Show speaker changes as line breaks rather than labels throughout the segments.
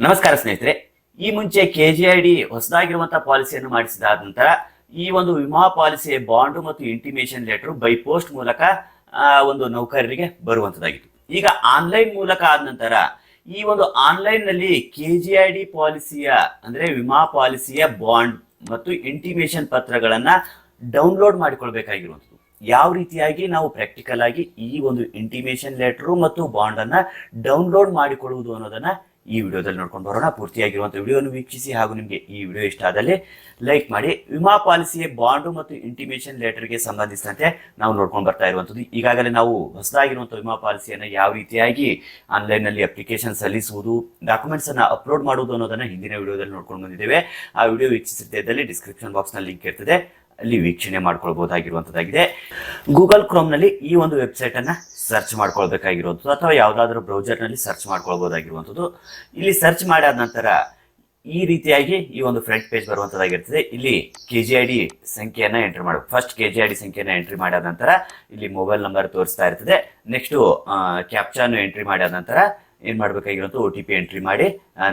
ನಮಸ್ಕಾರ ಸ್ನೇಹಿತರೆ. ಈ ಮುಂಚೆ ಕೆ ಜಿ ಐ ಡಿ ಹೊಸದಾಗಿರುವಂತಹ ಪಾಲಿಸಿಯನ್ನು ಮಾಡಿಸಿದಾದ ನಂತರ ಈ ಒಂದು ವಿಮಾ ಪಾಲಿಸಿ ಬಾಂಡ್ ಮತ್ತು ಇಂಟಿಮೇಷನ್ ಲೆಟರ್ ಬೈ ಪೋಸ್ಟ್ ಮೂಲಕ ಒಂದು ನೌಕರರಿಗೆ ಬರುವಂತದ್ದಾಗಿತ್ತು. ಈಗ ಆನ್ಲೈನ್ ಮೂಲಕ ಆದ ನಂತರ ಈ ಒಂದು ಆನ್ಲೈನ್ನಲ್ಲಿ ಕೆ ಜಿ ಐ ಡಿ ಪಾಲಿಸಿಯ, ಅಂದ್ರೆ ವಿಮಾ ಪಾಲಿಸಿಯ ಬಾಂಡ್ ಮತ್ತು ಇಂಟಿಮೇಷನ್ ಪತ್ರಗಳನ್ನ ಡೌನ್ಲೋಡ್ ಮಾಡಿಕೊಳ್ಬೇಕಾಗಿರುವಂಥದ್ದು. ಯಾವ ರೀತಿಯಾಗಿ ನಾವು ಪ್ರಾಕ್ಟಿಕಲ್ ಆಗಿ ಈ ಒಂದು ಇಂಟಿಮೇಷನ್ ಲೆಟರ್ ಮತ್ತು ಬಾಂಡ್ ಅನ್ನ ಡೌನ್ಲೋಡ್ ಮಾಡಿಕೊಳ್ಳುವುದು ಅನ್ನೋದನ್ನ ಈ ವಿಡಿಯೋದಲ್ಲಿ ನೋಡ್ಕೊಂಡು ಬರೋಣ. ಪೂರ್ತಿಯಾಗಿರುವಂಥ ವಿಡಿಯೋವನ್ನು ವೀಕ್ಷಿಸಿ ಹಾಗೂ ನಿಮಗೆ ಈ ವಿಡಿಯೋ ಇಷ್ಟ ಆದಲ್ಲಿ ಲೈಕ್ ಮಾಡಿ. ವಿಮಾ ಪಾಲಿಸಿಯ ಬಾಂಡು ಮತ್ತು ಇಂಟಿಮೇಷನ್ ಲೆಟರ್ಗೆ ಸಂಬಂಧಿಸಿದಂತೆ ನಾವು ನೋಡ್ಕೊಂಡು ಬರ್ತಾ ಇರುವಂಥದ್ದು. ಈಗಾಗಲೇ ನಾವು ಹೊಸದಾಗಿರುವಂಥ ವಿಮಾ ಪಾಲಿಸಿಯನ್ನು ಯಾವ ರೀತಿಯಾಗಿ ಆನ್ಲೈನ್ನಲ್ಲಿ ಅಪ್ಲಿಕೇಶನ್ ಸಲ್ಲಿಸುವುದು ಡಾಕ್ಯುಮೆಂಟ್ಸ್ ಅನ್ನ ಅಪ್ಲೋಡ್ ಮಾಡುವುದು ಅನ್ನೋದನ್ನ ಹಿಂದಿನ ವಿಡಿಯೋದಲ್ಲಿ ನೋಡ್ಕೊಂಡು ಬಂದಿದ್ದೇವೆ. ಆ ವಿಡಿಯೋ ವೀಕ್ಷಿಸಿದ್ದಲ್ಲಿ ಇದ್ದಲ್ಲಿ ಡಿಸ್ಕ್ರಿಪ್ಷನ್ ಬಾಕ್ಸ್ನಲ್ಲಿ ಲಿಂಕ್ ಇರ್ತದೆ. ಅಲ್ಲಿ ವೀಕ್ಷಣೆ ಮಾಡ್ಕೊಳ್ಬಹುದಾಗಿರುವಂಥದ್ದಾಗಿದೆ ಗೂಗಲ್ ಕ್ರೋಮ್ನಲ್ಲಿ ಈ ಒಂದು ವೆಬ್ಸೈಟ್ ಅನ್ನ ಸರ್ಚ್ ಮಾಡ್ಕೊಳ್ಬೇಕಾಗಿರುವಂಥದ್ದು ಅಥವಾ ಯಾವುದಾದ್ರೂ ಬ್ರೌಸರ್ನಲ್ಲಿ ಸರ್ಚ್ ಮಾಡ್ಕೊಳ್ಬೋದಾಗಿರುವಂಥದ್ದು. ಇಲ್ಲಿ ಸರ್ಚ್ ಮಾಡಾದ ನಂತರ ಈ ರೀತಿಯಾಗಿ ಈ ಒಂದು ಫ್ರಂಟ್ ಪೇಜ್ ಬರುವಂಥದ್ದಾಗಿರ್ತದೆ. ಇಲ್ಲಿ ಕೆ ಜಿ ಐ ಡಿ ಸಂಖ್ಯೆಯನ್ನು ಎಂಟ್ರಿ ಮಾಡಬೇಕು. First K G I D ಸಂಖ್ಯೆಯನ್ನು ಎಂಟ್ರಿ ಮಾಡಿದ ನಂತರ ಇಲ್ಲಿ ಮೊಬೈಲ್ ನಂಬರ್ ತೋರಿಸ್ತಾ ಇರ್ತದೆ. ನೆಕ್ಸ್ಟು ಕ್ಯಾಪ್ಚಾನು ಎಂಟ್ರಿ ಮಾಡಿದ ನಂತರ ಏನು ಮಾಡಬೇಕಾಗಿರೋದು ಒ ಟಿ ಪಿ ಎಂಟ್ರಿ ಮಾಡಿ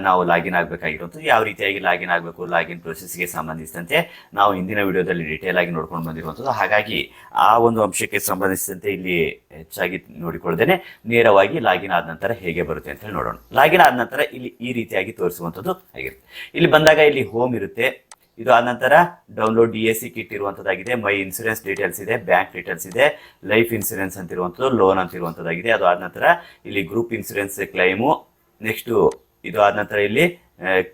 ನಾವು ಲಾಗಿನ್ ಆಗಬೇಕಾಗಿರೋದು. ಯಾವ ರೀತಿಯಾಗಿ ಲಾಗಿನ್ ಆಗಬೇಕು ಲಾಗಿನ್ ಪ್ರೊಸೆಸ್ಗೆ ಸಂಬಂಧಿಸಿದಂತೆ ನಾವು ಹಿಂದಿನ ವಿಡಿಯೋದಲ್ಲಿ ಡೀಟೇಲ್ ಆಗಿ ನೋಡ್ಕೊಂಡು ಬಂದಿರುವಂಥದ್ದು. ಹಾಗಾಗಿ ಆ ಒಂದು ಅಂಶಕ್ಕೆ ಸಂಬಂಧಿಸಿದಂತೆ ಇಲ್ಲಿ ಹೆಚ್ಚಾಗಿ ನೋಡಿಕೊಳ್ಳದೇನೆ ನೇರವಾಗಿ ಲಾಗಿನ್ ಆದ ನಂತರ ಹೇಗೆ ಬರುತ್ತೆ ಅಂತ ಹೇಳಿ ನೋಡೋಣ. ಲಾಗಿನ್ ಆದ ನಂತರ ಇಲ್ಲಿ ಈ ರೀತಿಯಾಗಿ ತೋರಿಸುವಂಥದ್ದು ಆಗಿರುತ್ತೆ. ಇಲ್ಲಿ ಬಂದಾಗ ಇಲ್ಲಿ ಹೋಮ್ ಇರುತ್ತೆ. ಇದು ಆದ ನಂತರ download D S C kit ಇರುವಂತದ್ದಾಗಿದೆ. My insurance details ಇದೆ ಬ್ಯಾಂಕ್ ಡೀಟೇಲ್ಸ್ ಇದೆ ಲೈಫ್ ಇನ್ಸೂರೆನ್ಸ್ ಅಂತ ಇರುವಂಥದ್ದು ಲೋನ್ ಅಂತ ಇರುವಂಥದ್ದಾಗಿದೆ ಅದು ಆದ ನಂತರ ಇಲ್ಲಿ ಗ್ರೂಪ್ ಇನ್ಸೂರೆನ್ಸ್ ಕ್ಲೈಮು ನೆಕ್ಸ್ಟು ಇದು ಆದ ನಂತರ ಇಲ್ಲಿ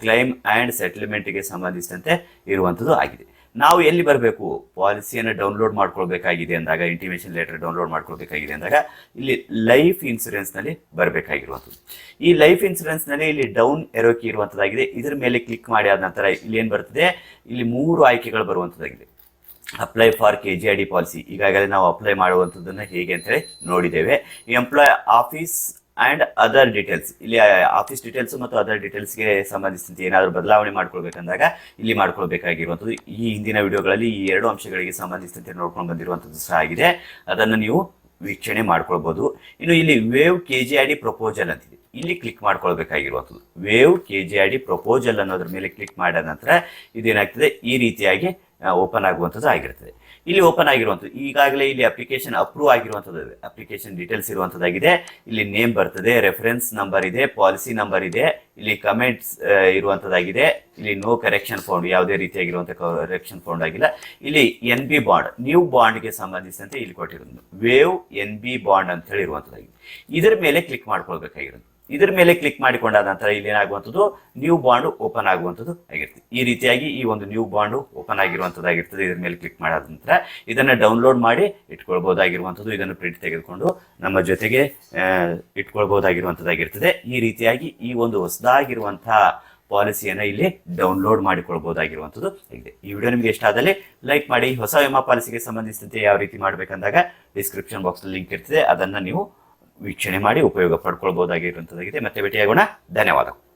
ಕ್ಲೈಮ್ ಆ್ಯಂಡ್ ಸೆಟಲ್ಮೆಂಟ್ಗೆ ಸಂಬಂಧಿಸಿದಂತೆ ಇರುವಂಥದ್ದು ಆಗಿದೆ. ನಾವು ಎಲ್ಲಿ ಬರಬೇಕು? ಪಾಲಿಸಿಯನ್ನು ಡೌನ್ಲೋಡ್ ಮಾಡ್ಕೊಳ್ಬೇಕಾಗಿದೆ ಅಂದಾಗ ಇಂಟಿಮೇಷನ್ ಲೆಟರ್ ಡೌನ್ಲೋಡ್ ಮಾಡ್ಕೊಳ್ಬೇಕಾಗಿದೆ ಅಂದಾಗ, ಇಲ್ಲಿ ಲೈಫ್ ಇನ್ಸೂರೆನ್ಸ್ನಲ್ಲಿ ಬರಬೇಕಾಗಿರುವಂಥದ್ದು. ಈ ಲೈಫ್ ಇನ್ಸೂರೆನ್ಸ್ನಲ್ಲಿ ಇಲ್ಲಿ ಡೌನ್ ಎರೋಕಿ ಇರುವಂಥದ್ದಾಗಿದೆ. ಇದರ ಮೇಲೆ ಕ್ಲಿಕ್ ಮಾಡಿ ಆದ ನಂತರ ಇಲ್ಲಿ ಏನು ಬರ್ತದೆ? ಇಲ್ಲಿ ಮೂರು ಆಯ್ಕೆಗಳು ಬರುವಂಥದ್ದಾಗಿದೆ. Apply for K G I D policy ಈಗಾಗಲೇ ನಾವು ಅಪ್ಲೈ ಮಾಡುವಂಥದ್ದನ್ನು ಹೇಗೆ ಅಂತೇಳಿ ನೋಡಿದ್ದೇವೆ. Employ office and other details ಇಲ್ಲಿ ಆಫೀಸ್ ಡೀಟೇಲ್ಸ್ ಮತ್ತು ಅದರ್ ಡೀಟೇಲ್ಸ್ಗೆ ಸಂಬಂಧಿಸಿದಂತೆ ಏನಾದರೂ ಬದಲಾವಣೆ ಮಾಡ್ಕೊಳ್ಬೇಕಂದಾಗ ಇಲ್ಲಿ ಮಾಡ್ಕೊಳ್ಬೇಕಾಗಿರುವಂಥದ್ದು. ಈ ಹಿಂದಿನ ವಿಡಿಯೋಗಳಲ್ಲಿ ಈ ಎರಡು ಅಂಶಗಳಿಗೆ ಸಂಬಂಧಿಸಿದಂತೆ ನೋಡ್ಕೊಂಡು ಬಂದಿರುವಂಥದ್ದು ಸಹ ಆಗಿದೆ. ಅದನ್ನು ನೀವು ವೀಕ್ಷಣೆ ಮಾಡ್ಕೊಳ್ಬೋದು. ಇನ್ನು ಇಲ್ಲಿ wave K G I D proposal ಅಂತಿದೆ ಇಲ್ಲಿ click ಮಾಡ್ಕೊಳ್ಬೇಕಾಗಿರುವಂಥದ್ದು. Wave K G I D proposal ಅನ್ನೋದ್ರ ಮೇಲೆ ಕ್ಲಿಕ್ ಮಾಡಿದ ನಂತರ ಇದೇನಾಗ್ತದೆ? ಈ ರೀತಿಯಾಗಿ ಓಪನ್ ಆಗುವಂಥದ್ದು ಆಗಿರ್ತದೆ. ಇಲ್ಲಿ ಓಪನ್ ಆಗಿರುವಂಥದ್ದು. ಈಗಾಗಲೇ ಇಲ್ಲಿ ಅಪ್ಲಿಕೇಶನ್ ಅಪ್ರೂವ್ ಆಗಿರುವಂಥದ್ದು. ಅಪ್ಲಿಕೇಶನ್ ಡೀಟೇಲ್ಸ್ ಇರುವಂಥದ್ದಾಗಿದೆ. ಇಲ್ಲಿ ನೇಮ್ ಬರ್ತದೆ ರೆಫರೆನ್ಸ್ ನಂಬರ್ ಇದೆ ಪಾಲಿಸಿ ನಂಬರ್ ಇದೆ, ಇಲ್ಲಿ ಕಮೆಂಟ್ಸ್ ಇರುವಂಥದ್ದಾಗಿದೆ. ಇಲ್ಲಿ ನೋ ಕರೆಕ್ಷನ್ ಫೌಂಡ್ ಯಾವುದೇ ರೀತಿಯಾಗಿರುವಂಥ ಕರೆಕ್ಷನ್ ಫೌಂಡ್ ಆಗಿಲ್ಲ. ಇಲ್ಲಿ ಎನ್ ಬಿ ಬಾಂಡ್ ನ್ಯೂ ಬಾಂಡ್ಗೆ ಸಂಬಂಧಿಸಿದಂತೆ ಇಲ್ಲಿ ಕೊಟ್ಟಿರೋದು ವೇವ್ ಎನ್ ಬಿ ಬಾಂಡ್ ಅಂತ ಹೇಳಿ ಇರುವಂಥದ್ದಾಗಿದೆ ಇದರ ಮೇಲೆ ಕ್ಲಿಕ್ ಮಾಡ್ಕೊಳ್ಬೇಕಾಗಿರೋದು ಇದರ ಮೇಲೆ ಕ್ಲಿಕ್ ಮಾಡಿಕೊಂಡಾದ ನಂತರ ಇಲ್ಲಿ ಏನಾಗುವಂಥದ್ದು? ನ್ಯೂ ಬಾಂಡ್ ಓಪನ್ ಆಗುವಂಥದ್ದು ಆಗಿರ್ತದೆ. ಈ ರೀತಿಯಾಗಿ ಈ ಒಂದು ನ್ಯೂ ಬಾಂಡ್ ಓಪನ್ ಆಗಿರುವಂಥದ್ದಾಗಿರ್ತದೆ ಇದರ ಮೇಲೆ ಕ್ಲಿಕ್ ಮಾಡಾದ ನಂತರ ಇದನ್ನು ಡೌನ್ಲೋಡ್ ಮಾಡಿ ಇಟ್ಕೊಳ್ಬಹುದಾಗಿರುವಂಥದ್ದು. ಇದನ್ನು ಪ್ರಿಂಟ್ ತೆಗೆದುಕೊಂಡು ನಮ್ಮ ಜೊತೆಗೆ ಇಟ್ಕೊಳ್ಬಹುದಾಗಿರುವಂಥದ್ದಾಗಿರ್ತದೆ. ಈ ರೀತಿಯಾಗಿ ಈ ಒಂದು ಹೊಸದಾಗಿರುವಂತಹ ಪಾಲಿಸಿಯನ್ನು ಇಲ್ಲಿ ಡೌನ್ಲೋಡ್ ಮಾಡಿಕೊಳ್ಬಹುದಾಗಿರುವಂಥದ್ದು ಇದೆ. ಈ ವಿಡಿಯೋ ನಿಮಗೆ ಇಷ್ಟ ಆದಲ್ಲಿ ಲೈಕ್ ಮಾಡಿ. ಹೊಸ ವಿಮಾ ಪಾಲಿಸಿಗೆ ಸಂಬಂಧಿಸಿದಂತೆ ಯಾವ ರೀತಿ ಮಾಡಬೇಕಂದಾಗ ಡಿಸ್ಕ್ರಿಪ್ಷನ್ ಬಾಕ್ಸ್ ಲಿಂಕ್ ಇರ್ತದೆ. ಅದನ್ನು ನೀವು ವೀಕ್ಷಣೆ ಮಾಡಿ ಉಪಯೋಗ ಪಡ್ಕೊಳ್ಬಹುದಾಗಿರುವಂಥದ್ದಾಗಿದೆ ಮತ್ತೆ ಭೇಟಿಯಾಗೋಣ. ಧನ್ಯವಾದಗಳು.